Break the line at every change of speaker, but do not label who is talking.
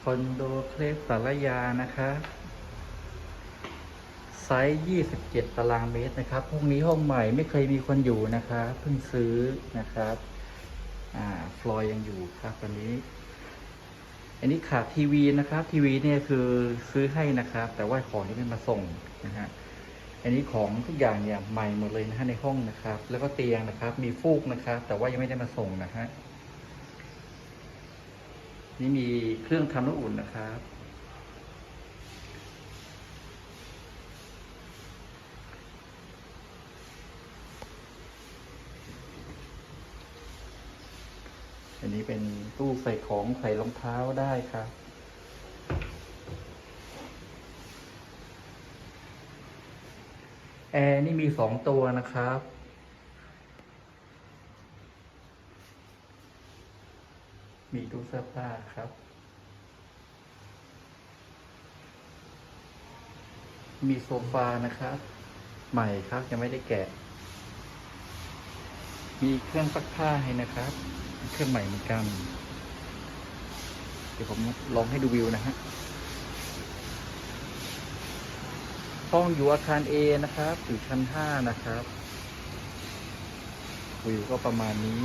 คอนโดเคลฟสารยานะครับไซส์ 27 ตารางเมตรนะครับห้องนี้ห้องใหม่ไม่เคยมีคนอยู่นะครับเพิ่งซื้อนะครับ อ่าฟลอยยังอยู่ครับตอนนี้ อันนี้ขาดทีวีนะครับทีวีเนี่ยคือซื้อให้นะครับ แต่ว่าของที่ไม่มาส่งนะฮะอันนี้ของทุกอย่างเนี่ยใหม่หมดเลยนะฮะในห้องนะครับ แล้วก็เตียงนะครับ มีฟูกนะครับ แต่ว่ายังไม่ได้มาส่งนะฮะ นี่มีเครื่องทำน้ำอุ่นนะครับ อันนี้เป็นตู้ใส่ของใส่รองเท้าได้ครับแอร์นี่มีสองตัวนะครับ มีตู้เสื้อผ้าครับ มีโซฟานะครับ ใหม่ครับยังไม่ได้แกะ มีเครื่องซักผ้าให้นะครับ เครื่องใหม่เหมือนกัน เดี๋ยวผมลองให้ดูวิวนะฮะ ห้องอยู่อาคาร A นะครับอยู่ชั้น 5 นะครับ วิวก็ประมาณนี้